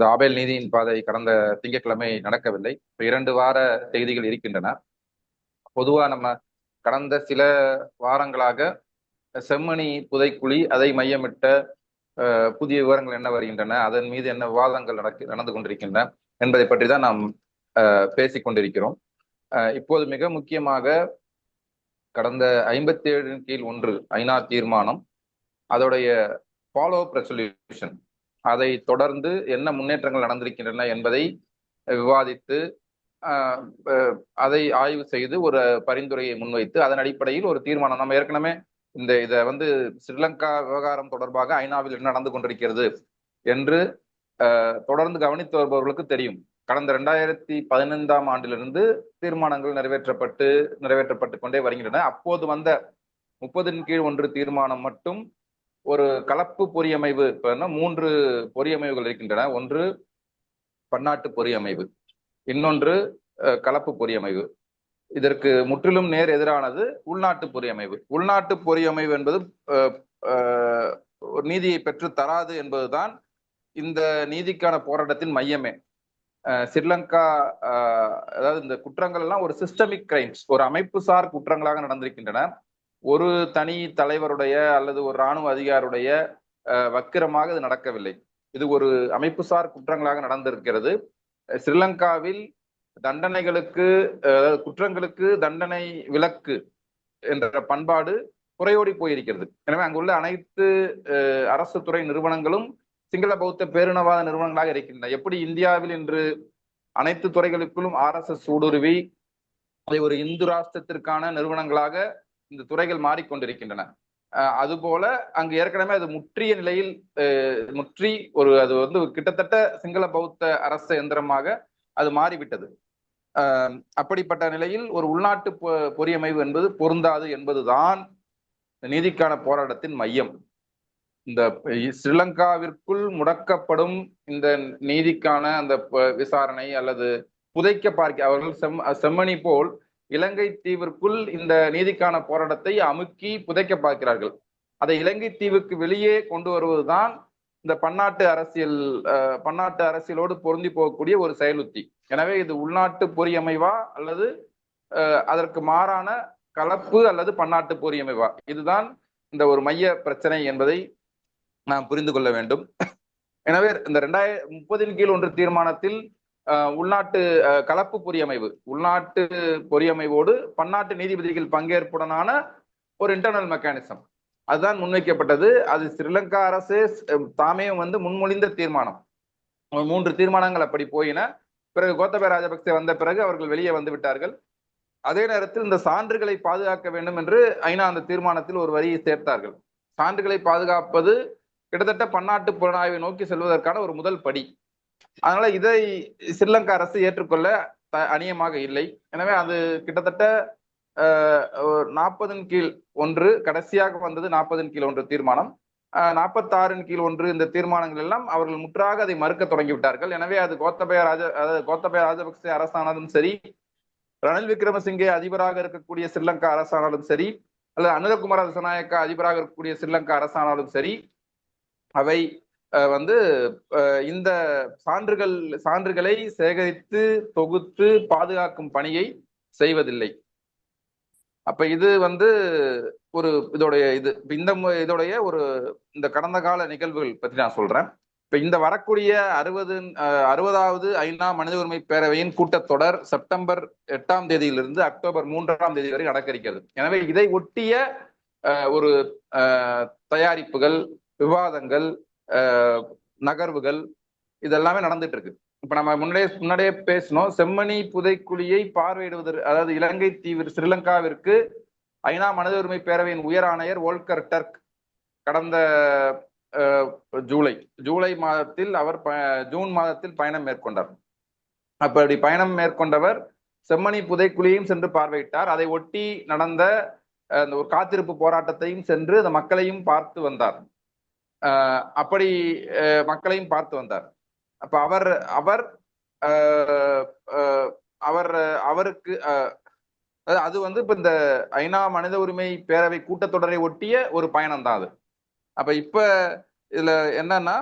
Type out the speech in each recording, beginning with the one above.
இந்த ஆபேல் நீதியின் பாதை கடந்த திங்கட்கிழமை நடக்கவில்லை. இப்போ இரண்டு வார செய்திகள் இருக்கின்றன. பொதுவா நம்ம கடந்த சில வாரங்களாக செம்மணி புதைக்குழி அதை மையமிட்ட புதிய விவரங்கள் என்ன வருகின்றன அதன் மீது என்ன விவாதங்கள் நடக்க நடந்து கொண்டிருக்கின்றன என்பதை பற்றி தான் நாம் அஹ், பேசிக் கொண்டிருக்கிறோம். இப்போது மிக முக்கியமாக கடந்த ஐம்பத்தி ஏழின் கீழ் ஒன்று ஐநா தீர்மானம் அதோடைய ஃபாலோ அப் ரெசல்யூஷன் அதை தொடர்ந்து என்ன முன்னேற்றங்கள் நடந்திருக்கின்றன என்பதை விவாதித்து ஆஹ், அதை ஆய்வு செய்து ஒரு பரிந்துரையை முன்வைத்து அதன் அடிப்படையில் ஒரு தீர்மானம். நம்ம ஏற்கனவே இந்த இதை வந்து ஸ்ரீலங்கா விவகாரம் தொடர்பாக ஐநாவில் என்ன நடந்து கொண்டிருக்கிறது என்று ஆஹ், தொடர்ந்து கவனித்து வருபவர்களுக்கு தெரியும். கடந்த ரெண்டாயிரத்தி பதினைந்தாம் ஆண்டிலிருந்து தீர்மானங்கள் நிறைவேற்றப்பட்டு நிறைவேற்றப்பட்டு கொண்டே வருகின்றன. அப்போது வந்த முப்பதின் கீழ் ஒன்று தீர்மானம் மட்டும் ஒரு கலப்பு பொறியமைவு இப்போ என்ன மூன்று பொறியமைவுகள் இருக்கின்றன. ஒன்று பன்னாட்டு பொறியமைவு இன்னொன்று கலப்பு பொறியமைவு. இதற்கு முற்றிலும் நேர் எதிரானது உள்நாட்டு பொறியமைவு. உள்நாட்டு பொறியமைவு என்பது ஒரு நீதியை பெற்று தராது என்பதுதான் இந்த நீதிக்கான போராட்டத்தின் மையமே. ஸ்ரீலங்கா அதாவது இந்த குற்றங்கள் எல்லாம் ஒரு சிஸ்டமிக் கிரைம்ஸ் ஒரு அமைப்புசார் குற்றங்களாக நடந்திருக்கின்றன. ஒரு தனி தலைவருடைய அல்லது ஒரு இராணுவ அதிகாருடைய அஹ், வக்கிரமாக இது நடக்கவில்லை. இது ஒரு அமைப்புசார் குற்றங்களாக நடந்திருக்கிறது. ஸ்ரீலங்காவில் தண்டனைகளுக்கு குற்றங்களுக்கு தண்டனை விலக்கு என்ற பண்பாடு குறையோடி போயிருக்கிறது. எனவே அங்குள்ள அனைத்து அஹ், அரசு துறை நிறுவனங்களும் சிங்கள பௌத்த பேரினவாத நிறுவனங்களாக இருக்கின்றன. எப்படி இந்தியாவில் இன்று அனைத்து துறைகளுக்குள்ளும் ஆர்எஸ்எஸ் ஊடுருவி அதை ஒரு இந்து ராஷ்டிரத்திற்கான நிறுவனங்களாக இந்த துறைகள் மாறிக்கொண்டிருக்கின்றன. அஹ் அதுபோல அங்கு ஏற்கனவே அது முற்றிய நிலையில் அஹ், முற்றி ஒரு அது வந்து கிட்டத்தட்ட சிங்கள பௌத்த அரச எந்திரமாக அது மாறிவிட்டது. அப்படிப்பட்ட நிலையில் ஒரு உள்நாட்டு பொ- பொறியமைவு என்பது பொருந்தாது என்பதுதான் நீதிக்கான போராட்டத்தின் மையம். இந்த ஸ்ரீலங்காவிற்குள் முடக்கப்படும் இந்த நீதிக்கான அந்த விசாரணை அல்லது புதைக்க பார்க்க அவர்கள் செம் செம்மணி போல் இலங்கை தீவிற்குள் இந்த நீதிக்கான போராட்டத்தை அமுக்கி புதைக்க பார்க்கிறார்கள். அதை இலங்கை தீவுக்கு வெளியே கொண்டு வருவதுதான் இந்த பன்னாட்டு அரசியல் அஹ், பன்னாட்டு அரசியலோடு பொருந்தி போகக்கூடிய ஒரு செயலுத்தி. எனவே இது உள்நாட்டு பொறியமைவா அல்லது அதற்கு மாறான கலப்பு அல்லது பன்னாட்டு பொறியமைவா இதுதான் இந்த ஒரு மைய பிரச்சனை என்பதை நாம் புரிந்து கொள்ள வேண்டும். எனவே இந்த ரெண்டாயிரம் முப்பதின் கீழ் ஒன்று தீர்மானத்தில் உள்நாட்டு கலப்பு பொறியமைவு. உள்நாட்டு பொறியமைவோடு பன்னாட்டு நீதிபதிகள் பங்கேற்புடனான ஒரு இன்டர்னல் மெக்கானிசம் அதுதான் முன்வைக்கப்பட்டது. அது ஸ்ரீலங்கா அரசே தாமே வந்து முன்மொழிந்த தீர்மானம். மூன்று தீர்மானங்கள் அப்படி போயின. பிறகு கோத்தபய ராஜபக்சே வந்த பிறகு அவர்கள் வெளியே வந்து விட்டார்கள். அதே நேரத்தில் இந்த சான்றுகளை பாதுகாக்க வேண்டும் என்று ஐநா அந்த தீர்மானத்தில் ஒரு வரியை சேர்த்தார்கள். சான்றுகளை பாதுகாப்பது கிட்டத்தட்ட பன்னாட்டு புலனாய்வை நோக்கி செல்வதற்கான ஒரு முதல் படி. அதனால இதை ஸ்ரீலங்கா அரசு ஏற்றுக்கொள்ள த- அநியமாக இல்லை. எனவே அது கிட்டத்தட்ட நாற்பதின் கீழ் ஒன்று கடைசியாக வந்தது நாற்பதின் கீழ் ஒன்று தீர்மானம். நாற்பத்தாறின் கீழ் ஒன்று இந்த தீர்மானங்கள் எல்லாம் அவர்கள் முற்றாக அதை மறுக்க தொடங்கி விட்டார்கள் எனவே அது கோத்தபய ராஜ அதாவது கோத்தபய ராஜபக்சே அரசானதும் சரி ரணில் விக்ரமசிங்கே அதிபராக இருக்கக்கூடிய ஸ்ரீலங்கா அரசானாலும் சரி அல்லது அனுரகுமார திசநாயக்கா அதிபராக இருக்கக்கூடிய ஸ்ரீலங்கா அரசானாலும் சரி அவை வந்து இந்த சான்றுகள் சான்றுகளை சேகரித்து தொகுத்து பாதுகாக்கும் பணியை செய்வதில்லை. அப்ப இது வந்து ஒரு இதோடைய இது இந்த இதோடைய ஒரு இந்த கடந்த கால நிகழ்வுகள் பத்தி நான் சொல்றேன். இப்ப இந்த வரக்கூடிய அறுபது அறுபதாவது ஐநா மனித உரிமை பேரவையின் கூட்டத்தொடர் செப்டம்பர் எட்டாம் தேதியிலிருந்து அக்டோபர் மூன்றாம் தேதி வரை நடக்க இருக்கிறது எனவே இதை ஒட்டிய அஹ், ஒரு தயாரிப்புகள் விவாதங்கள் நகர்வுகள் இதெல்லாமே நடந்துட்டு இருக்கு இப்ப நம்ம முன்னாடியே முன்னாடியே பேசினோம் செம்மணி புதைக்குழியை பார்வையிடுவதற்கு அதாவது இலங்கை தீவு ஸ்ரீலங்காவிற்கு ஐநா மனித உரிமை பேரவையின் உயர் ஆணையர் ஓல்கர் டர்க் கடந்த ஜூலை ஜூலை மாதத்தில் அவர் ப- ஜூன் மாதத்தில் பயணம் மேற்கொண்டார். அப்படி பயணம் மேற்கொண்டவர் செம்மணி புதைக்குழியையும் சென்று பார்வையிட்டார். அதை ஒட்டி நடந்த அந்த ஒரு காத்திருப்பு போராட்டத்தையும் சென்று அந்த மக்களையும் பார்த்து வந்தார். அப்படி அஹ், மக்களையும் பார்த்து வந்தார். அப்ப அவர் அவர் அஹ், அவர் அவருக்கு அஹ், அது வந்து இப்ப இந்த ஐநா மனித உரிமை பேரவை கூட்டத்தொடரை ஒட்டிய ஒரு பயணம் தான் அது. அப்ப இப்ப இதுல என்னன்னா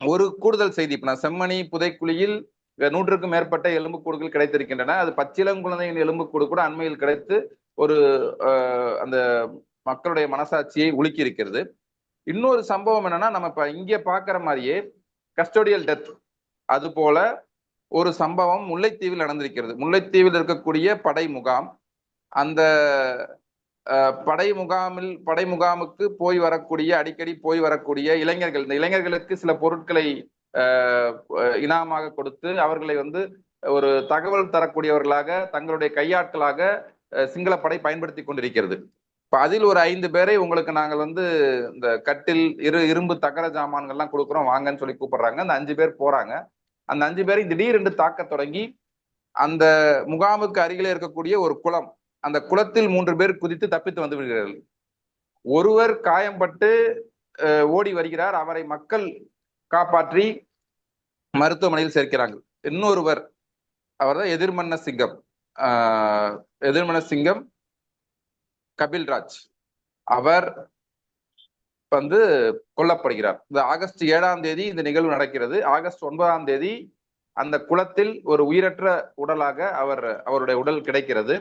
ஒரு கூடுதல் செய்தி இப்ப நான் செம்மணி புதைக்குழியில் நூற்றுக்கும் மேற்பட்ட எலும்புக்கூடுகள் கிடைத்திருக்கின்றன. அது பச்சிளங்குழந்தையின் எலும்புக்கூடு கூட அண்மையில் கிடைத்து ஒரு அந்த மக்களுடைய மனசாட்சியை உலுக்கி இருக்கிறது இன்னொரு சம்பவம் என்னன்னா நம்ம இப்ப இங்க பாக்குற மாதிரியே கஸ்டோடியல் டெத் அது போல ஒரு சம்பவம் முல்லைத்தீவில் நடந்திருக்கிறது. முல்லைத்தீவில் இருக்கக்கூடிய படை முகாம். அந்த படை முகாமில் படை முகாமுக்கு போய் வரக்கூடிய அடிக்கடி போய் வரக்கூடிய இளைஞர்கள் இந்த இளைஞர்களுக்கு சில பொருட்களை இனாமாக கொடுத்து அவர்களை வந்து ஒரு தகவல் தரக்கூடியவர்களாக தங்களுடைய கையாட்களாக சிங்கள படை பயன்படுத்தி கொண்டிருக்கிறது. இப்போ அதில் ஒரு ஐந்து பேரை உங்களுக்கு நாங்கள் வந்து இந்த கட்டில் இரு இரும்பு தகர ஜாமான்கள்லாம் கொடுக்குறோம் வாங்கன்னு சொல்லி கூப்பிடுறாங்க. அந்த அஞ்சு பேர் போறாங்க. அந்த அஞ்சு பேரை திடீரென்று தாக்க தொடங்கி அந்த முகாமுக்கு அருகிலே இருக்கக்கூடிய ஒரு குளம் அந்த குளத்தில் மூன்று பேர் குதித்து தப்பித்து வந்து விடுகிறார்கள். ஒருவர் காயம்பட்டு ஓடி வருகிறார். அவரை மக்கள் காப்பாற்றி மருத்துவமனையில் சேர்க்கிறாங்க இன்னொருவர் அவர் தான் எதிர்மன்ன சிங்கம். எதிர்மன்ன சிங்கம் கபில்ராஜ். அவர் வந்து கொல்லப்படுகிறார். இந்த ஆகஸ்ட் ஏழாம் தேதி இந்த நிகழ்வு நடக்கிறது. ஆகஸ்ட் ஒன்பதாம் தேதி அந்த குளத்தில் ஒரு உயிரற்ற உடலாக அவர் அவருடைய உடல் கிடைக்கிறது.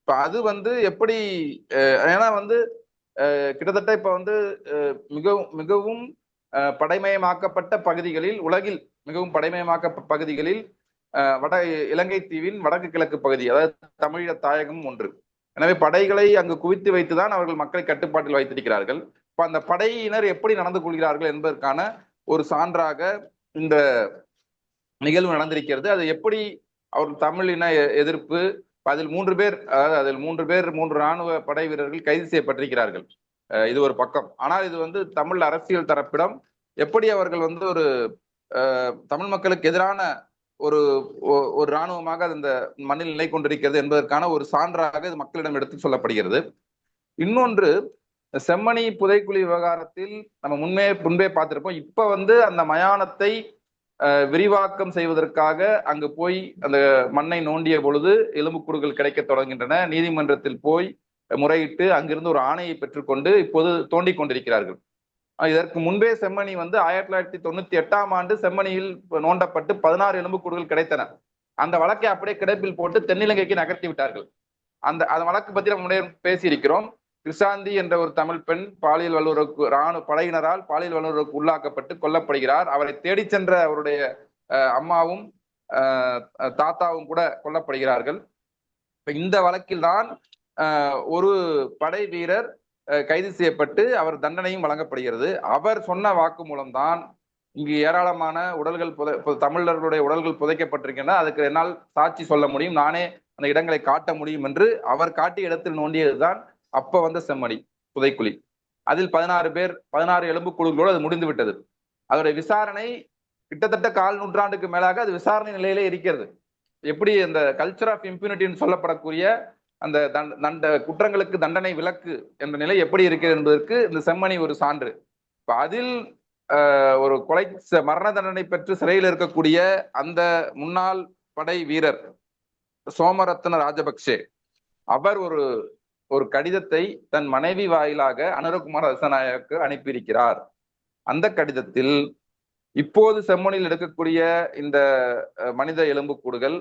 இப்ப அது வந்து எப்படி ஏன்னா வந்து கிட்டத்தட்ட இப்ப வந்து மிகவும் மிகவும் படைமயமாக்கப்பட்ட பகுதிகளில் உலகில் மிகவும் படைமயமாக்க பகுதிகளில் வட இலங்கை தீவின் வடக்கு கிழக்கு பகுதி அதாவது தமிழ தாயகம் ஒன்று. எனவே படைகளை அங்கு குவித்து வைத்துதான் அவர்கள் மக்களை கட்டுப்பாட்டில் வைத்திருக்கிறார்கள். இப்ப அந்த படையினர் எப்படி நடந்து கொள்கிறார்கள் என்பதற்கான ஒரு சான்றாக இந்த நிகழ்வு நடந்திருக்கிறது. அது எப்படி அவர் தமிழின எதிர்ப்பு அதில் மூன்று பேர் அதாவது அதில் மூன்று பேர் மூன்று ராணுவ படை வீரர்கள் கைது செய்யப்பட்டிருக்கிறார்கள். இது ஒரு பக்கம். ஆனால் இது வந்து தமிழ் அரசியல் தரப்பிடம் எப்படி அவர்கள் வந்து ஒரு தமிழ் மக்களுக்கு எதிரான ஒரு ஒரு இராணுவமாக அந்த மண்ணில் நிலை கொண்டிருக்கிறது என்பதற்கான ஒரு சான்றாக இது மக்களிடம் எடுத்து சொல்லப்படுகிறது. இன்னொன்று செம்மணி புதைக்குழி விவகாரத்தில் நம்ம முன்னே முன்பே பார்த்திருப்போம். இப்ப வந்து அந்த மயானத்தை விரிவாக்கம் செய்வதற்காக அங்கு போய் அந்த மண்ணை நோண்டிய பொழுது எலும்புக்கூடுகள் கிடைக்க தொடங்கின்றன நீதிமன்றத்தில் போய் முறையிட்டு அங்கிருந்து ஒரு ஆணையை பெற்றுக்கொண்டு இப்போது தோண்டிக் கொண்டிருக்கிறார்கள். இதற்கு முன்பே செம்மணி வந்து ஆயிரத்தி தொள்ளாயிரத்தி தொண்ணூத்தி எட்டாம் ஆண்டு செம்மணியில் நோண்டப்பட்டு பதினாறு எலும்புக்கூடுகள் கிடைத்தன. அந்த வழக்கை அப்படியே கிடப்பில் போட்டு தென்னிலங்கைக்கு நகர்த்தி விட்டார்கள். அந்த அந்த வழக்கு பத்தி நம்ம முன்னே பேசியிருக்கிறோம். கிருஷாந்தி என்ற ஒரு தமிழ் பெண் பாலியல் வல்லுறவுக்கு ராணுவ படையினரால் பாலியல் வல்லுறவுக்கு உள்ளாக்கப்பட்டு கொல்லப்படுகிறார். அவரை தேடி சென்ற அவருடைய அம்மாவும் தாத்தாவும் கூட கொல்லப்படுகிறார்கள். இந்த வழக்கில் தான் ஒரு படை வீரர் கைது செய்யப்பட்டு அவர் தண்டனையும் வழங்கப்படுகிறது. அவர் சொன்ன வாக்கு மூலம்தான் இங்கு ஏராளமான உடல்கள் புதை தமிழர்களுடைய உடல்கள் புதைக்கப்பட்டிருக்கின்றன. அதுக்கு என்னால் சாட்சி சொல்ல முடியும். நானே அந்த இடங்களை காட்ட முடியும் என்று அவர் காட்டிய இடத்தில் நோண்டியதுதான் அப்ப வந்த செம்மணி புதைக்குழி. அதில் பதினாறு பேர் பதினாறு எலும்பு குழுக்களோடு அது முடிந்து விட்டது அதோடைய விசாரணை கிட்டத்தட்ட கால் நூற்றாண்டுக்கு மேலாக அது விசாரணை நிலையிலே இருக்கிறது. எப்படி அந்த கல்ச்சர் ஆஃப் இம்யூனிட்டின்னு சொல்லப்படக்கூடிய அந்த தண்ட குற்றங்களுக்கு தண்டனை விலக்கு என்ற நிலை எப்படி இருக்கிறது என்பதற்கு இந்த செம்மணி ஒரு சான்று. இப்போ அதில் ஒரு கொலை மரண தண்டனை பெற்று சிறையில் இருக்கக்கூடிய அந்த முன்னாள் படை வீரர் சோமரத்ன ராஜபக்சே அவர் ஒரு ஒரு கடிதத்தை தன் மனைவி வாயிலாக அனுரகுமார் அரசநாயக்கு அனுப்பியிருக்கிறார். அந்த கடிதத்தில் இப்போது செம்மொழியில் எடுக்கக்கூடிய இந்த மனித எலும்புக்கூடுகள்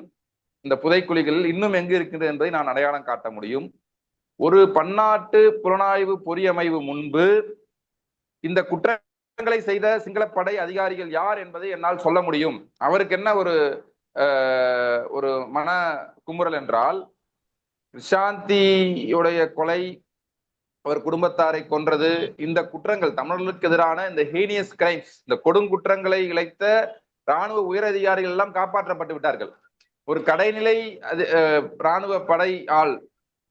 இந்த புதைக்குழிகள் இன்னும் எங்கு இருக்கின்றது என்பதை நான் அடையாளம் காட்ட முடியும். ஒரு பன்னாட்டு புலனாய்வு பொறியமைவு முன்பு இந்த குற்றங்களை செய்த சிங்களப்படை அதிகாரிகள் யார் என்பதை என்னால் சொல்ல முடியும். அவருக்கு என்ன ஒரு ஒரு மன குமுறல் என்றால் சாந்தியுடைய கொலை அவர் குடும்பத்தாரை கொன்றது. இந்த குற்றங்கள் தமிழர்களுக்கு எதிரான இந்த ஹீனியஸ் கிரைம்ஸ் இந்த கொடுங்குற்றங்களை இழைத்த ராணுவ உயரதிகாரிகள் எல்லாம் காப்பாற்றப்பட்டு விட்டார்கள். ஒரு கடைநிலை அது ராணுவ படை ஆள்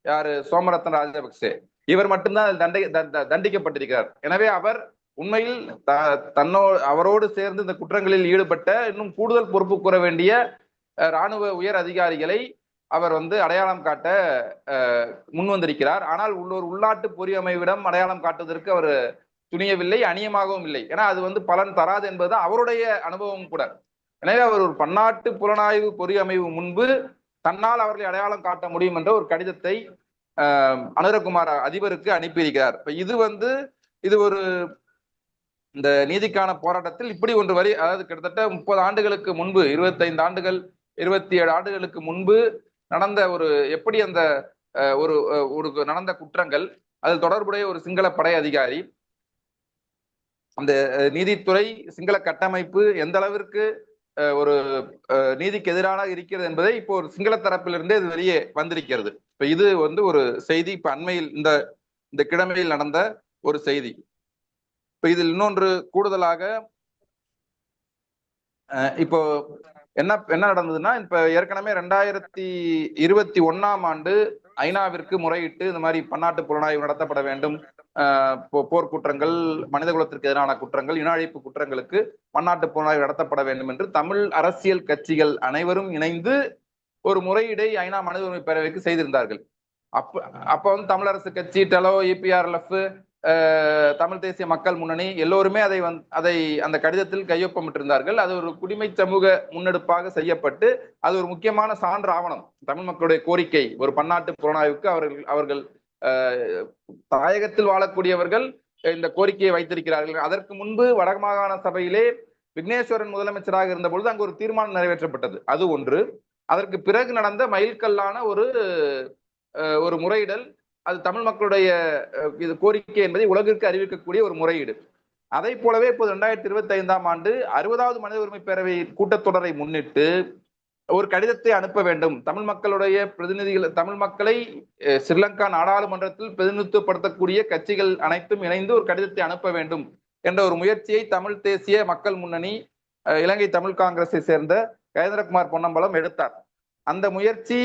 யாரு? சோமரத்தன் ராஜபக்சே. இவர் மட்டும்தான் தண்டை தண்டிக்கப்பட்டிருக்கிறார். எனவே அவர் உண்மையில் தன்னோ அவரோடு சேர்ந்து இந்த குற்றங்களில் ஈடுபட்ட இன்னும் கூடுதல் பொறுப்பு கூற வேண்டிய ராணுவ உயர் அதிகாரிகளை அவர் வந்து அடையாளம் காட்ட முன் வந்திருக்கிறார் ஆனால் உள்ளூர் உள்நாட்டு பொறியமைவிடம் அடையாளம் காட்டுவதற்கு அவர் துணியவில்லை அணியமாகவும் இல்லை. ஏன்னா அது வந்து பலன் தராது என்பது அவருடைய அனுபவம் கூட. எனவே அவர் ஒரு பன்னாட்டு புலனாய்வு பொறியமைவு முன்பு தன்னால் அவர்களை அடையாளம் காட்ட முடியும் என்ற ஒரு கடிதத்தை அனுரகுமார் அதிபருக்கு அனுப்பியிருக்கிறார். இப்ப இது வந்து இது ஒரு இந்த நீதிக்கான போராட்டத்தில் இப்படி ஒன்று வரி அதாவது கிட்டத்தட்ட முப்பது ஆண்டுகளுக்கு முன்பு இருபத்தைந்து ஆண்டுகள் இருபத்தி ஏழு ஆண்டுகளுக்கு முன்பு நடந்த ஒரு எப்படி அந்த அஹ், ஒரு ஒரு நடந்த குற்றங்கள் அதில் தொடர்புடைய ஒரு சிங்கள படை அதிகாரி அந்த நீதித்துறை சிங்கள கட்டமைப்பு எந்த அளவிற்கு ஒரு அஹ், நீதிக்கு எதிரான இருக்கிறது என்பதை இப்போ ஒரு சிங்கள தரப்பிலிருந்தே இது வெளியே வந்திருக்கிறது. இப்ப இது வந்து ஒரு செய்தி இப்ப அண்மையில் இந்த இந்த கிழமையில் நடந்த ஒரு செய்தி. இப்ப இதில் இன்னொன்று கூடுதலாக அஹ், இப்போ என்ன என்ன நடந்ததுன்னா இப்ப ஏற்கனவே ரெண்டாயிரத்தி இருபத்தி ஒண்ணாம் ஆண்டு ஐநாவிற்கு முறையிட்டு இந்த மாதிரி பன்னாட்டு புலனாய்வு நடத்தப்பட வேண்டும் போர்க்குற்றங்கள் மனித குலத்திற்கு எதிரான குற்றங்கள் இன அழிப்பு குற்றங்களுக்கு பன்னாட்டு புலனாய்வு நடத்தப்பட வேண்டும் என்று தமிழ் அரசியல் கட்சிகள் அனைவரும் இணைந்து ஒரு முறையீடை ஐநா மனித உரிமை பேரவைக்கு செய்திருந்தார்கள். அப்ப அப்ப வந்து தமிழரசு கட்சி டெலோ இபிஆர்எல்எஃப் தமிழ் தேசிய மக்கள் முன்னணி எல்லோருமே அதை வந் அதை அந்த கடிதத்தில் கையொப்பமிட்டிருந்தார்கள். அது ஒரு குடிமை சமூக முன்னெடுப்பாக செய்யப்பட்டு அது ஒரு முக்கியமான சான்று ஆவணம். தமிழ் மக்களுடைய கோரிக்கை ஒரு பன்னாட்டு புலனாய்வுக்கு அவர்கள் அவர்கள் தாயகத்தில் வாழக்கூடியவர்கள் இந்த கோரிக்கையை வைத்திருக்கிறார்கள். அதற்கு முன்பு வடமாகாண சபையிலே விக்னேஸ்வரன் முதலமைச்சராக இருந்த பொழுது அங்கு ஒரு தீர்மானம் நிறைவேற்றப்பட்டது. அது ஒன்று. அதற்கு பிறகு நடந்த மயில்கல்லான ஒரு ஒரு முறையிடல் அது தமிழ் மக்களுடைய இது கோரிக்கை என்பதை உலகிற்கு அறிவிக்கக்கூடிய ஒரு முறையீடு. அதை போலவே இப்போது ரெண்டாயிரத்தி இருபத்தி ஐந்தாம் ஆண்டு அறுபதாவது மனித உரிமை பேரவை கூட்டத்தொடரை முன்னிட்டு ஒரு கடிதத்தை அனுப்ப வேண்டும். தமிழ் மக்களுடைய பிரதிநிதிகள் தமிழ் மக்களை ஸ்ரீலங்கா நாடாளுமன்றத்தில் பிரதிநிதித்துவப்படுத்தக்கூடிய கட்சிகள் அனைத்தும் இணைந்து ஒரு கடிதத்தை அனுப்ப வேண்டும் என்ற ஒரு முயற்சியை தமிழ் தேசிய மக்கள் முன்னணி அஹ், இலங்கை தமிழ் காங்கிரஸை சேர்ந்த கஜேந்திரகுமார் பொன்னம்பலம் எடுத்தார். அந்த முயற்சி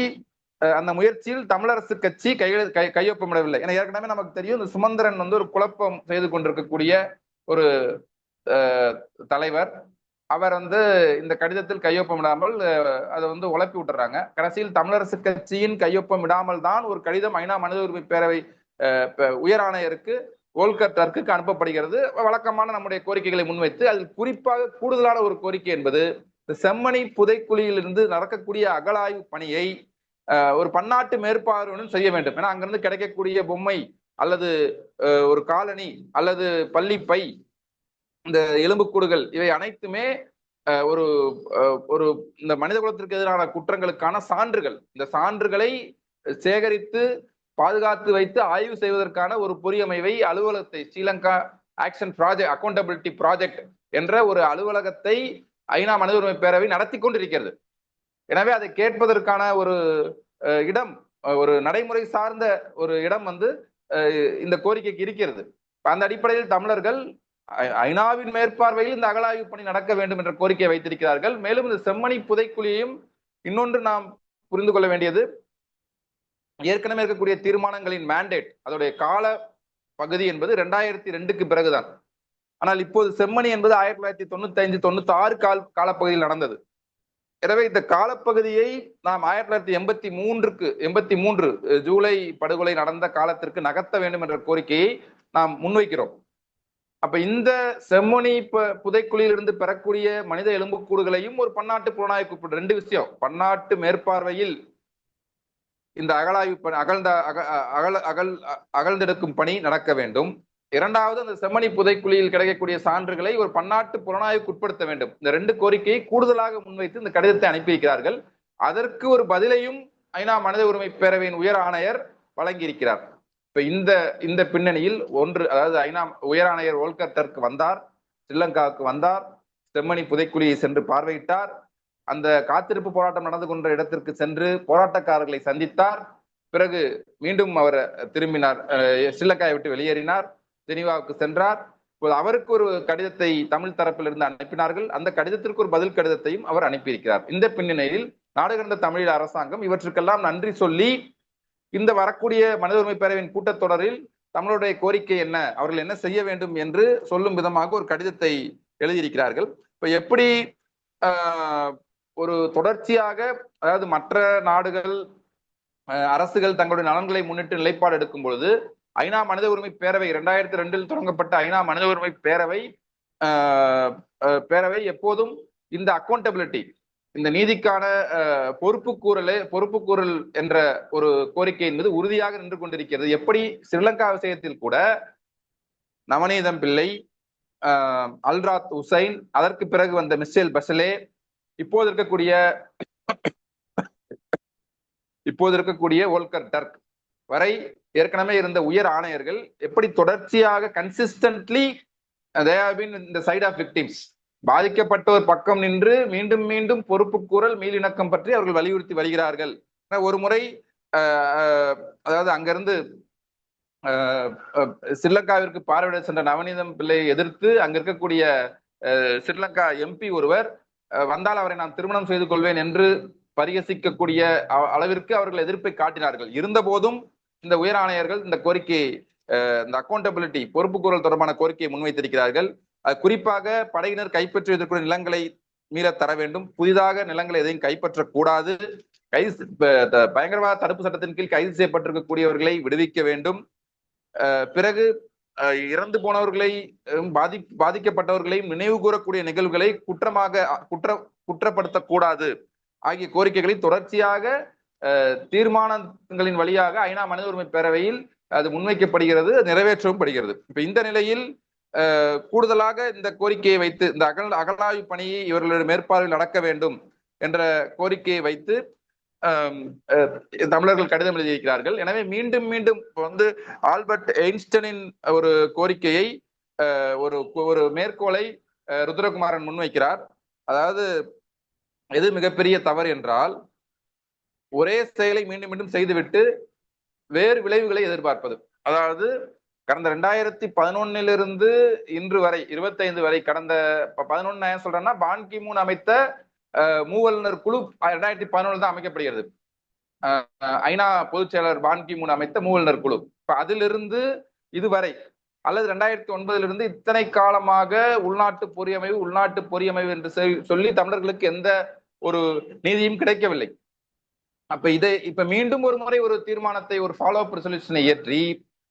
அஹ், அந்த முயற்சியில் தமிழரசு கட்சி கையெழு கை கையொப்பமிடவில்லை. ஏன்னா ஏற்கனவே நமக்கு தெரியும் இந்த சுமந்திரன் வந்து ஒரு குழப்பம் செய்து கொண்டிருக்கக்கூடிய ஒரு தலைவர். அவர் வந்து இந்த கடிதத்தில் கையொப்பமிடாமல் இடாமல் அதை வந்து உழப்பி விட்டுறாங்க. கடைசியில் தமிழரசு கட்சியின் கையொப்பம் இடாமல் தான் ஒரு கடிதம் ஐநா மனித உரிமை பேரவை உயர் ஆணையருக்கு வோல்கர் அனுப்பப்படுகிறது. வழக்கமான நம்முடைய கோரிக்கைகளை முன்வைத்து அதில் குறிப்பாக கூடுதலான ஒரு கோரிக்கை என்பது இந்த செம்மணி புதைக்குழியிலிருந்து நடக்கக்கூடிய அகலாய்வு பணியை ஒரு பன்னாட்டு மேற்பார்வையுடன் செய்ய வேண்டும். ஏன்னா அங்கிருந்து கிடைக்கக்கூடிய பொம்மை அல்லது ஒரு காலனி அல்லது பள்ளிப்பை இந்த எலும்புக்கூடுகள் இவை அனைத்துமே ஒரு ஒரு இந்த மனித குலத்திற்கு எதிரான குற்றங்களுக்கான சான்றுகள். இந்த சான்றுகளை சேகரித்து பாதுகாத்து வைத்து ஆய்வு செய்வதற்கான ஒரு பொறியமைவை அலுவலகத்தை Sri Lanka action project accountability project என்ற ஒரு அலுவலகத்தை ஐநா மனித உரிமை பேரவை நடத்தி கொண்டிருக்கிறது. எனவே அதை கேட்பதற்கான ஒரு இடம் ஒரு நடைமுறை சார்ந்த ஒரு இடம் வந்து இந்த கோரிக்கைக்கு இருக்கிறது. அந்த அடிப்படையில் தமிழர்கள் ஐநாவின் மேற்பார்வையில் இந்த அகழாய்வு பணி நடக்க வேண்டும் என்ற கோரிக்கையை வைத்திருக்கிறார்கள். மேலும் இந்த செம்மணி புதைக்குழியையும் இன்னொன்று நாம் புரிந்து கொள்ள வேண்டியது ஏற்கனவே இருக்கக்கூடிய தீர்மானங்களின் மேண்டேட் அதோடைய கால பகுதி என்பது ரெண்டாயிரத்தி ரெண்டுக்கு பிறகுதான். ஆனால் இப்போது செம்மணி என்பது ஆயிரத்தி தொள்ளாயிரத்தி தொண்ணூத்தி ஐந்து தொண்ணூத்தி ஆறு கால் காலப்பகுதியில் நடந்தது. எனவே இந்த காலப்பகுதியை நாம் ஆயிரத்தி தொள்ளாயிரத்தி எண்பத்தி மூன்றுக்கு எண்பத்தி மூன்று ஜூலை படுகொலை நடந்த காலத்திற்கு நகர்த்த வேண்டும் என்ற கோரிக்கையை நாம் முன்வைக்கிறோம். அப்ப இந்த செம்மணி ப- புதைக்குழியிலிருந்து பெறக்கூடிய மனித எலும்புக்கூடுகளையும் ஒரு பன்னாட்டு புலனாய்வு கூப்பிடு ரெண்டு விஷயம். பன்னாட்டு மேற்பார்வையில் இந்த அகலாய்வு பணி அகழ்ந்த அக- அகல் அகல் அகழ்ந்தெடுக்கும் பணி நடக்க வேண்டும். இரண்டாவது அந்த செம்மணி புதைக்குழியில் கிடைக்கக்கூடிய சான்றுகளை ஒரு பன்னாட்டு புலனாய்வுக்கு உட்படுத்த வேண்டும். இந்த ரெண்டு கோரிக்கையை கூடுதலாக முன்வைத்து இந்த கடிதத்தை அனுப்பியிருக்கிறார்கள் அதற்கு ஒரு பதிலையும் ஐநா மனித உரிமை பேரவையின் உயர் ஆணையர் வழங்கியிருக்கிறார். இப்ப இந்த இந்த பின்னணியில் ஒன்று அதாவது ஐநா உயராணையர் ஓல்கர் டர்க் வந்தார் ஸ்ரீலங்காவுக்கு வந்தார் செம்மணி புதைக்குழியை சென்று பார்வையிட்டார் அந்த காத்திருப்பு போராட்டம் நடந்து கொண்ட இடத்திற்கு சென்று போராட்டக்காரர்களை சந்தித்தார் பிறகு மீண்டும் அவர் திரும்பினார் ஸ்ரீலங்காவை விட்டு வெளியேறினார் ஜெனீவாவுக்கு சென்றார். இப்போது அவருக்கு ஒரு கடிதத்தை தமிழ் தரப்பிலிருந்து அனுப்பினார்கள். அந்த கடிதத்திற்கு ஒரு பதில் கடிதத்தையும் அவர் அனுப்பியிருக்கிறார். இந்த பின்னணியில் நாடுகடந்த தமிழீழ அரசாங்கம் இவற்றுக்கெல்லாம் நன்றி சொல்லி இந்த வரக்கூடிய மனித உரிமை பேரவையின் கூட்டத்தொடரில் தமிழுடைய கோரிக்கை என்ன? அவர்கள் என்ன செய்ய வேண்டும் என்று சொல்லும் விதமாக ஒரு கடிதத்தை எழுதியிருக்கிறார்கள். இப்ப எப்படி ஆஹ், ஒரு தொடர்ச்சியாக அதாவது மற்ற நாடுகள் அரசுகள் தங்களுடைய நலன்களை முன்னிட்டு நிலைப்பாடு எடுக்கும் பொழுது ஐநா மனித உரிமை பேரவை இரண்டாயிரத்தி ரெண்டில் தொடங்கப்பட்ட ஐநா மனித உரிமை பேரவை ஆஹ், பேரவை எப்போதும் இந்த அக்கௌண்டபிலிட்டி இந்த நீதிக்கான பொறுப்புக்கூறலே பொறுப்புக்கூறல் என்ற ஒரு கோரிக்கை என்பது உறுதியாக நின்று கொண்டிருக்கிறது. எப்படி ஸ்ரீலங்கா விஷயத்தில் கூட நவநீதம் பிள்ளை அல்ராத் உசைன் அதற்கு பிறகு வந்த மிஸ்ஸேல் பசலே இப்போது இருக்கக்கூடிய இப்போது இருக்கக்கூடிய ஓல்கர் டர்க் வரை ஏற்கனவே இருந்த உயர் ஆணையர்கள் எப்படி தொடர்ச்சியாக கன்சிஸ்டன்ட்லி இந்த சைட் ஆஃப் விக்டிம்ஸ் பாதிக்கப்பட்டோர் பக்கம் நின்று மீண்டும் மீண்டும் பொறுப்பு கூறல் மீளிணக்கம் பற்றி அவர்கள் வலியுறுத்தி வருகிறார்கள். ஒரு முறை அஹ், அதாவது அங்கிருந்து அஹ், ஸ்ரீலங்காவிற்கு பார்வையிட சென்ற நவநீதம் பிள்ளையை எதிர்த்து அங்க இருக்கக்கூடிய ஸ்ரீலங்கா எம்பி ஒருவர் அஹ், வந்தால் அவரை நான் திருமணம் செய்து கொள்வேன் என்று பரிகசிக்கக்கூடிய அ- அளவிற்கு அவர்கள் எதிர்ப்பை காட்டினார்கள். இருந்த போதும் இந்த உயர் ஆணையர்கள் இந்த கோரிக்கை அஹ், இந்த அக்கௌண்டபிலிட்டி பொறுப்புக்கூறல் தொடர்பான கோரிக்கையை முன்வைத்திருக்கிறார்கள். குறிப்பாக படையினர் கைப்பற்றியதற்குரிய நிலங்களை மீளத் தர வேண்டும். புதிதாக நிலங்களை எதையும் கைப்பற்றக்கூடாது. கைது த- பயங்கரவாத தடுப்பு சட்டத்தின் கீழ் கைது செய்யப்பட்டிருக்கக்கூடியவர்களை விடுவிக்க வேண்டும். பிறகு அஹ், இறந்து போனவர்களை பாதி பாதிக்கப்பட்டவர்களையும் நினைவு கூறக்கூடிய நிகழ்வுகளை குற்றமாக குற்ற குற்றப்படுத்தக்கூடாது. ஆகிய கோரிக்கைகளை தொடர்ச்சியாக தீர்மானங்களின் வழியாக ஐநா மனித உரிமை பேரவையில் அது முன்வைக்கப்படுகிறது நிறைவேற்றவும் படுகிறது. இப்ப இந்த நிலையில் கூடுதலாக இந்த கோரிக்கையை வைத்து இந்த அகல் அகலாய்வு பணியை இவர்களுடைய மேற்பார்வையில் நடக்க வேண்டும் என்ற கோரிக்கையை வைத்து தமிழர்கள் கடிதம் எழுதியிருக்கிறார்கள். எனவே மீண்டும் மீண்டும் வந்து ஆல்பர்ட் எயின்ஸ்டனின் ஒரு கோரிக்கையை ஒரு ஒரு மேற்கோளை ருத்ரகுமாரன் முன்வைக்கிறார். அதாவது எது மிகப்பெரிய தவறு என்றால் ஒரே செயலை மீண்டும் மீண்டும் செய்துவிட்டு வேறு விளைவுகளை எதிர்பார்ப்பது. அதாவது கடந்த ரெண்டாயிரத்தி பதினொன்னிலிருந்து இன்று வரை இருபத்தைந்து வரை கடந்த பதினொன்னு ஏன் சொல்றேன்னா பான்கி மூன் அமைத்த அஹ், குழு ரெண்டாயிரத்தி பதினொன்று தான் அமைக்கப்படுகிறது. ஐநா பொதுச் செயலர் பான்கி மூன் அமைத்த மூவல்லுநர் குழு. இப்ப அதிலிருந்து இதுவரை அல்லது ரெண்டாயிரத்தி ஒன்பதிலிருந்து இத்தனை காலமாக உள்நாட்டு பொறியமைவு உள்நாட்டு பொறியமைவு என்று சொல்லி தமிழர்களுக்கு எந்த ஒரு நீதியும் கிடைக்கவில்லை. அப்ப இதை இப்ப மீண்டும் ஒரு முறை ஒரு தீர்மானத்தை ஒரு ஃபாலோ அப் ரெசல்யூஷனை இயற்றி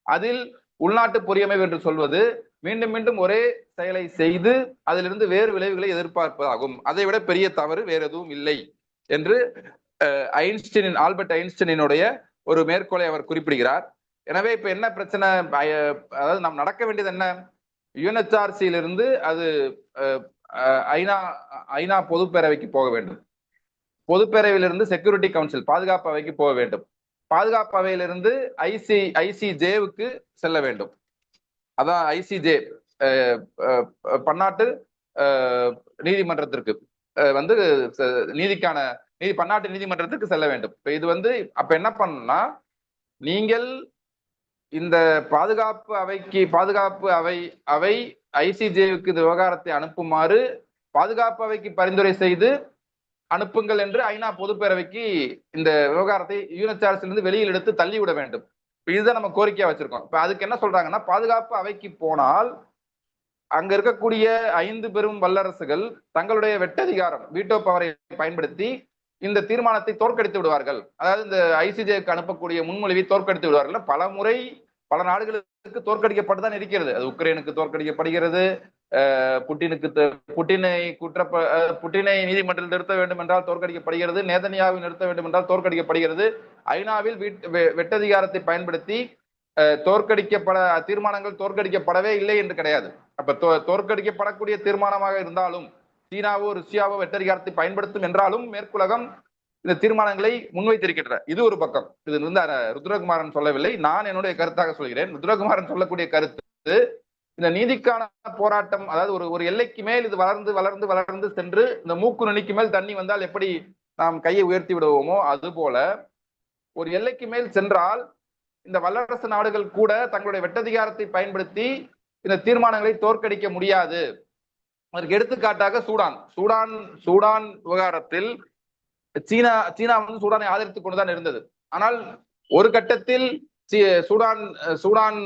அதில் உள்நாட்டு பொறியமைவு என்று சொல்வது மீண்டும் மீண்டும் ஒரே செயலை செய்து அதிலிருந்து வேறு விளைவுகளை எதிர்பார்ப்பதாகும். அதை விட பெரிய தவறு வேறு எதுவும் இல்லை என்று அஹ், ஐன்ஸ்டீனின் ஆல்பர்ட் ஐன்ஸ்டீனினுடைய ஒரு மேற்கோளை அவர் குறிப்பிடுகிறார். எனவே இப்ப என்ன பிரச்சனை? அதாவது நாம் நடக்க வேண்டியது என்ன? யுஎன்ஹெச்ஆர்சியிலிருந்து அது அஹ், அஹ், ஐநா ஐநா பொதுப்பேரவைக்கு போக வேண்டும். பொதுப்பேரவையிலிருந்து செக்யூரிட்டி கவுன்சில் பாதுகாப்பு அவைக்கு போக வேண்டும். பாதுகாப்பு அவையிலிருந்து ஐசி ஐசிஜேவுக்கு செல்ல வேண்டும். அதான் ஐசிஜே பன்னாட்டு நீதிமன்றத்திற்கு வந்து நீதிக்கான நீதி பன்னாட்டு நீதிமன்றத்திற்கு செல்ல வேண்டும். இப்போ இது வந்து அப்ப என்ன பண்ணணும்னா நீங்கள் இந்த பாதுகாப்பு அவைக்கு பாதுகாப்பு அவை அவை ஐசிஜேவுக்கு இந்த விவகாரத்தை அனுப்புமாறு பாதுகாப்பு அவைக்கு பரிந்துரை செய்து அனுப்புங்கள் என்று ஐநா பொதுப்பேரவைக்கு இந்த விவகாரத்தை யூனிச்சார்ஜிலிருந்து வெளியில் எடுத்து தள்ளிவிட வேண்டும். இதுதான் நம்ம கோரிக்கையா வச்சிருக்கோம். இப்ப அதுக்கு என்ன சொல்றாங்கன்னா பாதுகாப்பு அவைக்கு போனால் அங்க இருக்கக்கூடிய ஐந்து பெரும் வல்லரசுகள் தங்களுடைய வெட்டதிகாரம் வீட்டோ பவரை பயன்படுத்தி இந்த தீர்மானத்தை தோற்கடித்து விடுவார்கள். அதாவது இந்த ஐசிஜேக்கு அனுப்பக்கூடிய முன்மொழிவை தோற்கடித்து விடுவார்கள். பல முறை பல நாடுகளுக்கு தோற்கடிக்கப்பட்டுதான் இருக்கிறது. அது உக்ரைனுக்கு தோற்கடிக்கப்படுகிறது. புட்டினுக்கு புட்டினை குற்ற புட்டினை நீதிமன்றத்தில் நிறுத்த வேண்டும் என்றால் தோற்கடிக்கப்படுகிறது. நேதனியாவை நிறுத்த வேண்டும் என்றால் தோற்கடிக்கப்படுகிறது. ஐநாவில் வெட்டதிகாரத்தை பயன்படுத்தி தோற்கடிக்கப்பட தீர்மானங்கள் தோற்கடிக்கப்படவே இல்லை என்று கிடையாது. அப்ப தோற்கடிக்கப்படக்கூடிய தீர்மானமாக இருந்தாலும் சீனாவோ ருஷ்யாவோ வெட்டதிகாரத்தை பயன்படுத்தும் என்றாலும் மேற்குலகம் இந்த தீர்மானங்களை முன்வைத்திருக்கின்றன. இது ஒரு பக்கம். இது வந்து ருத்ரகுமாரன் சொல்லவில்லை. நான் என்னுடைய கருத்தாக சொல்கிறேன். ருத்ரகுமாரன் சொல்லக்கூடிய கருத்து இந்த நீதிக்கான போராட்டம் அதாவது ஒரு ஒரு எல்லைக்கு மேல் இது வளர்ந்து வளர்ந்து வளர்ந்து சென்று இந்த மூக்கு நுனிக்கு மேல் தண்ணி வந்தால் எப்படி நாம் கையை உயர்த்தி விடுவோமோ அது போல ஒரு எல்லைக்கு மேல் சென்றால் இந்த வல்லரசு நாடுகள் கூட தங்களுடைய வெட்டதிகாரத்தை பயன்படுத்தி இந்த தீர்மானங்களை தோற்கடிக்க முடியாது. அதற்கு எடுத்துக்காட்டாக சூடான். சூடான் சூடான் விவகாரத்தில் சீனா சீனா வந்து சூடானை ஆதரித்துக் கொண்டுதான் இருந்தது. ஆனால் ஒரு கட்டத்தில் சூடான் சூடான்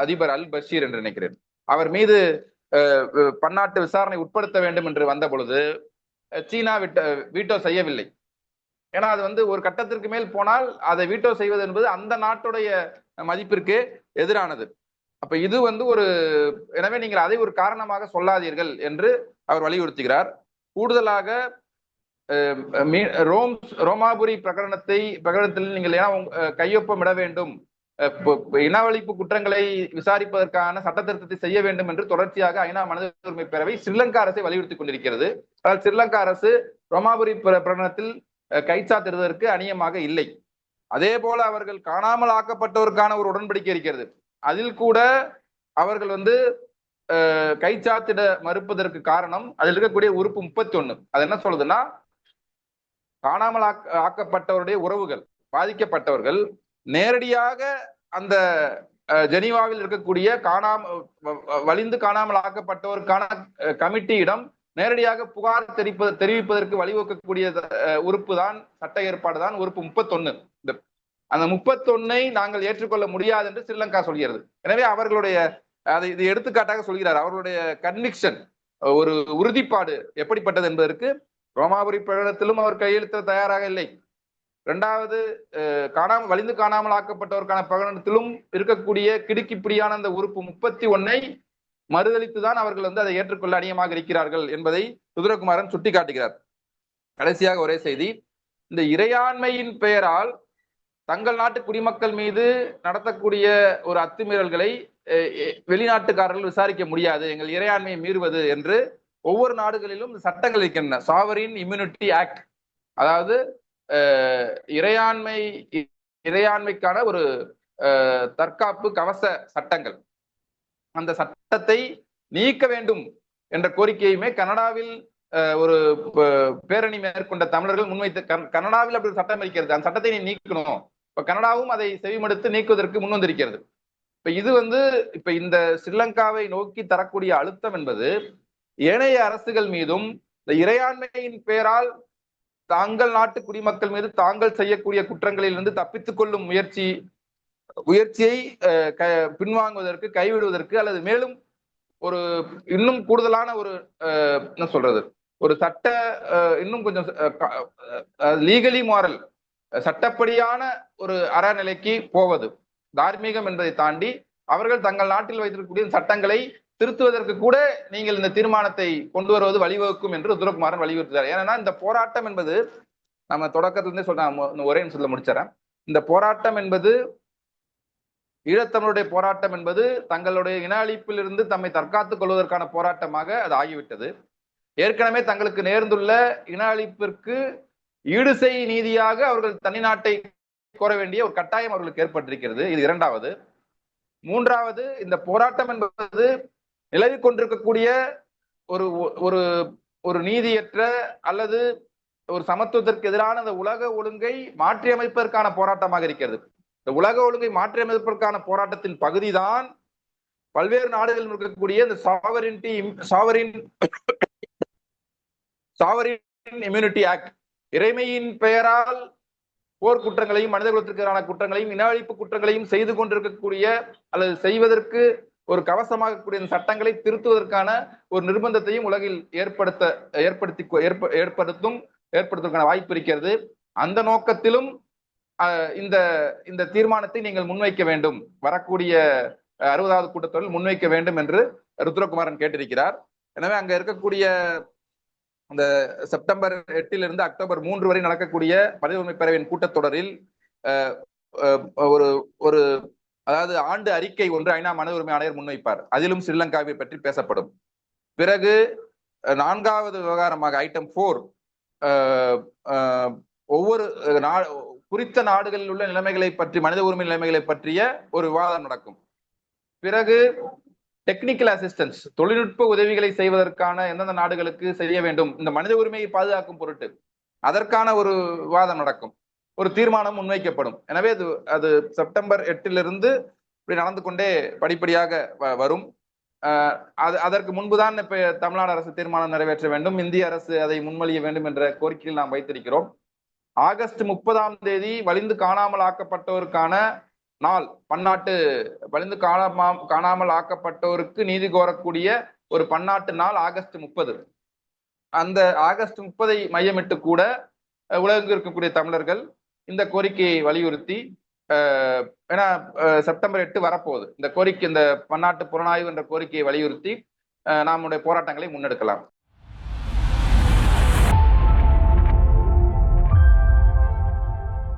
அதிபர் அல் பஷீர் என்று நினைக்கிறேன். அவர் மீது அஹ், பன்னாட்டு விசாரணை உட்படுத்த வேண்டும் என்று வந்த பொழுது சீனா விட்ட வீட்டோ செய்யவில்லை. ஏன்னா அது வந்து ஒரு கட்டத்திற்கு மேல் போனால் அதை வீட்டோ செய்வது என்பது அந்த நாட்டுடைய மதிப்பிற்கு எதிரானது. அப்ப இது வந்து ஒரு எனவே நீங்கள் அதை ஒரு காரணமாக சொல்லாதீர்கள் என்று அவர் வலியுறுத்துகிறார். கூடுதலாக ரோம் ரோமாபுரி பிரகடனத்தை பிரகடனத்தில் நீங்கள் ஏன்னா உங்க- கையொப்பமிட வேண்டும். இனவழிப்பு குற்றங்களை விசாரிப்பதற்கான சட்ட திருத்தத்தை செய்ய வேண்டும் என்று தொடர்ச்சியாக ஐநா மனித உரிமை பேரவை ஸ்ரீலங்கா அரசை வலியுறுத்தி கொண்டிருக்கிறது. ஆனால் ஸ்ரீலங்கா அரசு ரோமாபுரி பிர- பிரகடனத்தில் கைச்சாத்திடுவதற்கு அநியமாக இல்லை. அதே போல அவர்கள் காணாமல் ஆக்கப்பட்டோருக்கான ஒரு உடன்படிக்கை இருக்கிறது. அதில் கூட அவர்கள் வந்து அஹ், கைச்சாத்திட மறுப்பதற்கு காரணம் அதில் இருக்கக்கூடிய உறுப்பு முப்பத்தி ஒண்ணு அது என்ன சொல்லுதுன்னா காணாமல் ஆக்க- ஆக்கப்பட்டவருடைய உறவுகள் பாதிக்கப்பட்டவர்கள் நேரடியாக அந்த ஜெனீவாவில் இருக்கக்கூடிய காணாம வலிந்து காணாமல் ஆக்கப்பட்டோருக்கான கமிட்டியிடம் நேரடியாக புகார் தெரிவிப்ப தெரிவிப்பதற்கு வழிவகுக்கக்கூடிய உறுப்பு தான் சட்ட ஏற்பாடு தான் உறுப்பு முப்பத்தொன்னு. இந்த அந்த முப்பத்தொன்னை நாங்கள் ஏற்றுக்கொள்ள முடியாது என்று ஸ்ரீலங்கா சொல்கிறது. எனவே அவர்களுடைய அதை இது எடுத்துக்காட்டாக சொல்கிறார். அவர்களுடைய கன்விக்ஷன் ஒரு உறுதிப்பாடு எப்படிப்பட்டது என்பதற்கு ரோமாபுரி பிரகடனத்திலும் அவர் கையெழுத்த தயாராக இல்லை. இரண்டாவது காணாமல் வலிந்து காணாமல் ஆக்கப்பட்டவருக்கான பிரகடனத்திலும் இருக்கக்கூடிய கிடுக்கிப்பிடியான அந்த உறுப்பு முப்பத்தி ஒன்னை மறுதளித்து தான் அவர்கள் வந்து அதை ஏற்றுக்கொள்ள அணியமாக இருக்கிறார்கள் என்பதை ருத்ரகுமாரன் சுட்டிக்காட்டுகிறார். கடைசியாக ஒரே செய்தி இந்த இறையாண்மையின் பெயரால் தங்கள் நாட்டு குடிமக்கள் மீது நடத்தக்கூடிய ஒரு அத்துமீறல்களை வெளிநாட்டுக்காரர்கள் விசாரிக்க முடியாது எங்கள் இறையாண்மையை மீறுவது என்று ஒவ்வொரு நாடுகளிலும் சட்டங்கள் இருக்கின்றன. சாவரின் இம்யூனிட்டி ஆக்ட் அதாவது இறையாண்மை இறையாண்மைக்கான ஒரு தற்காப்பு கவச சட்டங்கள். அந்த சட்டத்தை நீக்க வேண்டும் என்ற கோரிக்கையுமே கனடாவில் ஒரு பேரணி மேற்கொண்ட தமிழர்கள் முன்வைத்த கனடாவில் அப்படி சட்டம் இருக்கிறது. அந்த சட்டத்தை நீ நீக்கணும். இப்ப கனடாவும் அதை செவிமடுத்து நீக்குவதற்கு முன் வந்திருக்கிறது. இப்ப இது வந்து இப்ப இந்த ஸ்ரீலங்காவை நோக்கி தரக்கூடிய அழுத்தம் என்பது ஏனைய அரசுகள் மீதும் இந்த இறையாண்மையின் பெயரால் தாங்கள் நாட்டு குடிமக்கள் மீது தாங்கள் செய்யக்கூடிய குற்றங்களில் இருந்து தப்பித்துக் கொள்ளும் முயற்சி முயற்சியை பின்வாங்குவதற்கு கைவிடுவதற்கு அல்லது மேலும் ஒரு இன்னும் கூடுதலான ஒரு அஹ், என்ன சொல்றது? ஒரு சட்ட அஹ், இன்னும் கொஞ்சம் லீகலி மாரல் சட்டப்படியான ஒரு அறநிலைக்கு போவது தார்மீகம் என்பதை தாண்டி அவர்கள் தங்கள் நாட்டில் வைத்திருக்கக்கூடிய சட்டங்களை திருத்துவதற்கு கூட நீங்கள் இந்த தீர்மானத்தை கொண்டு வருவது வழிவகுக்கும் என்று ருத்ரகுமாரன் வலியுறுத்துகிறார் ஏன்னா இந்த போராட்டம் என்பது நம்ம தொடக்கத்திலிருந்தே சொல்றேன் ஒரே நிமிஷத்துல முடிச்சிடறேன். இந்த போராட்டம் என்பது ஈழத்தமிழுடைய போராட்டம் என்பது தங்களுடைய இன அழிப்பிலிருந்து தம்மை தற்காத்துக் கொள்வதற்கான போராட்டமாக அது ஆகிவிட்டது. ஏற்கனவே தங்களுக்கு நேர்ந்துள்ள இன அழிப்பிற்கு ஈடுசெய் நீதியாக அவர்கள் தனி நாட்டை கோர வேண்டிய ஒரு கட்டாயம் அவர்களுக்கு ஏற்பட்டிருக்கிறது. இது இரண்டாவது. மூன்றாவது இந்த போராட்டம் என்பது நிலவி கொண்டிருக்கக்கூடிய ஒரு ஒரு ஒரு நீதியற்ற அல்லது ஒரு சமத்துவத்திற்கு எதிரான அந்த உலக ஒழுங்கை மாற்றியமைப்பதற்கான போராட்டமாக இருக்கிறது. இந்த உலக ஒழுங்கை மாற்றியமைப்பதற்கான போராட்டத்தின் பகுதிதான் பல்வேறு நாடுகளில் இருக்கக்கூடிய இந்த sovereignty sovereign sovereign immunity act இறைமையின் பெயரால் போர் குற்றங்களையும் மனித குலத்திற்கு எதிரான குற்றங்களையும் இன அழிப்பு குற்றங்களையும் செய்து கொண்டிருக்கக்கூடிய அல்லது செய்வதற்கு ஒரு கவசமாக கூடிய சட்டங்களை திருத்துவதற்கான ஒரு நிர்பந்தத்தையும் உலகில் ஏற்படுத்த ஏற்படுத்தி ஏற்ப- ஏற்படுத்தும் ஏற்படுத்துவதற்கான வாய்ப்பு இருக்கிறது. அந்த நோக்கத்திலும் அஹ், இந்த இந்த தீர்மானத்தை நீங்கள் முன்வைக்க வேண்டும். வரக்கூடிய அறுபதாவது கூட்டத்தொடரில் முன்வைக்க வேண்டும் என்று ருத்ரகுமாரன் கேட்டிருக்கிறார். எனவே அங்க இருக்கக்கூடிய அந்த செப்டம்பர் எட்டிலிருந்து அக்டோபர் மூன்று வரை நடக்கக்கூடிய மனித உரிமை பேரவையின் கூட்டத்தொடரில் அஹ், ஒரு ஒரு அதாவது ஆண்டு அறிக்கை ஒன்று ஐநா மனித உரிமை ஆணையர் முன்வைப்பார். அதிலும் ஸ்ரீலங்காவை பற்றி பேசப்படும். பிறகு நான்காவது விவகாரமாக ஐட்டம் போர் ஒவ்வொரு நா குறித்த நாடுகளில் உள்ள நிலைமைகளை பற்றி மனித உரிமை நிலைமைகளை பற்றிய ஒரு விவாதம் நடக்கும். பிறகு டெக்னிக்கல் அசிஸ்டன்ஸ் தொழில்நுட்ப உதவிகளை செய்வதற்கான எந்தெந்த நாடுகளுக்கு செய்ய வேண்டும் இந்த மனித உரிமையை பாதுகாக்கும் பொருட்டு அதற்கான ஒரு விவாதம் நடக்கும். ஒரு தீர்மானம் முன்வைக்கப்படும். எனவே அது அது செப்டம்பர் எட்டிலிருந்து இப்படி நடந்து கொண்டே படிப்படியாக வ- வரும். அது அதற்கு முன்புதான் இப்ப தமிழ்நாடு அரசு தீர்மானம் நிறைவேற்ற வேண்டும். இந்திய அரசு அதை முன்மொழிய வேண்டும் என்ற கோரிக்கையில் நாம் வைத்திருக்கிறோம். ஆகஸ்ட் முப்பதாம் தேதி வலிந்து காணாமல் ஆக்கப்பட்டோருக்கான நாள் பன்னாட்டு வலிந்து காணாம காணாமல் ஆக்கப்பட்டோருக்கு நீதி கோரக்கூடிய ஒரு பன்னாட்டு நாள் ஆகஸ்ட் முப்பது. அந்த ஆகஸ்ட் முப்பதை மையமிட்டு கூட அஹ், இருக்கக்கூடிய தமிழர்கள் இந்த கோரிக்கையை வலியுறுத்தி அஹ், ஏன்னா செப்டம்பர் எட்டு வரப்போகுது. இந்த கோரிக்கை இந்த பன்னாட்டு புலனாய்வு என்ற கோரிக்கையை வலியுறுத்தி அஹ், நம்முடைய போராட்டங்களை முன்னெடுக்கலாம்.